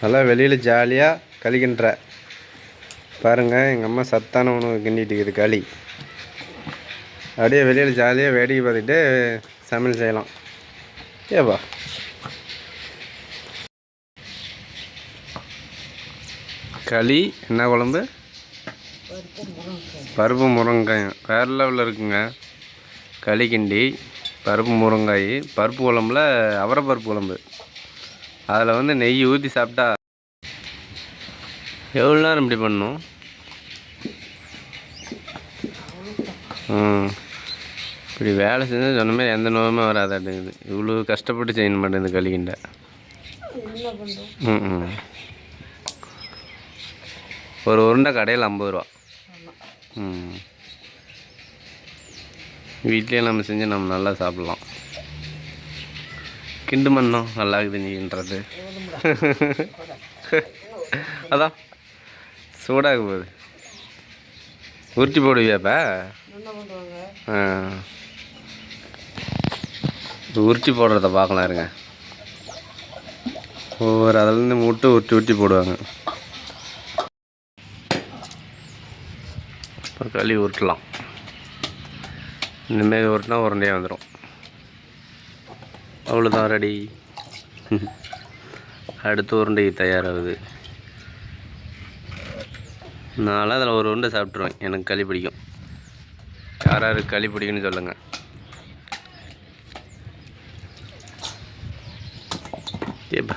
நல்லா வெளியில் ஜாலியாக கழிக்கின்ற. பாருங்கள் எங்கள் அம்மா சத்தான உணவு கிண்டிட்டு இருக்குது களி. அப்படியே வெளியில் ஜாலியாக வேடிக்கை பார்த்துட்டு சமையல் செய்யலாம். ஏப்பா? களி என்ன குழம்பு? பருப்பு முருங்காய் வேறு லெவலில் இருக்குங்க. களி கிண்டி பருப்பு முருங்காய் பருப்பு குழம்புல அவரை பருப்பு குழம்பு. அதில் வந்து நெய் ஊற்றி சாப்பிட்டா எவ்வளோ நேரம் இப்படி பண்ணும்? இப்படி வேலை செஞ்சால் சொன்ன மாதிரி எந்த நோயுமே வராதாட்டுங்குது. இவ்வளோ கஷ்டப்பட்டு செய்ய மாட்டேங்குது களி கிண்ட என்ன பண்ணுறோம் ம் ம். ஒரு உருண்டை கடையில் ஐம்பது ரூபா. ம். வீட்லேயே நம்ம செஞ்சு நம்ம நல்லா சாப்பிட்லாம். கிண்டு மண்ணும் நல்லா இருக்குது நீன்றது அதான். சூடாக போகுது. உருட்டி போடுவியாப்பா ஆ. உருட்டி போடுறத பார்க்கலாம் இருங்க. ஒவ்வொரு அதுலேருந்து முட்டு உருட்டி உருட்டி போடுவாங்க. இப்போ களி உருட்டலாம். இந்தமாரி உருட்டினா உருண்டையாக வந்துடும் அவ்வளோதான் ரெடி அடுத்த உருண்டை தயாராகுது. நான்லாம் அதில் ஒரு உருண்டை சாப்பிட்ருவேன் எனக்கு களி பிடிக்கும். யார் யாருக்கு களி பிடிக்குன்னு சொல்லுங்கள் ஏப்பா.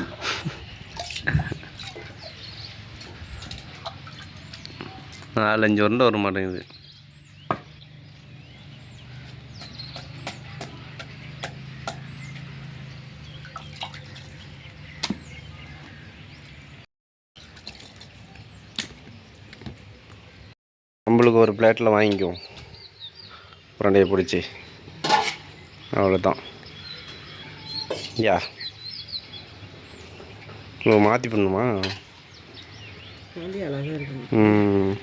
நாலஞ்சு உருண்டை வர மாட்டேங்குது நம்மளுக்கு ஒரு பிளேட்டில் வாங்கிக்குவோம். உருண்டையை பிடிச்சி. அவ்வளோதான். யா. ஓ மாற்றி பண்ணுமா ம்.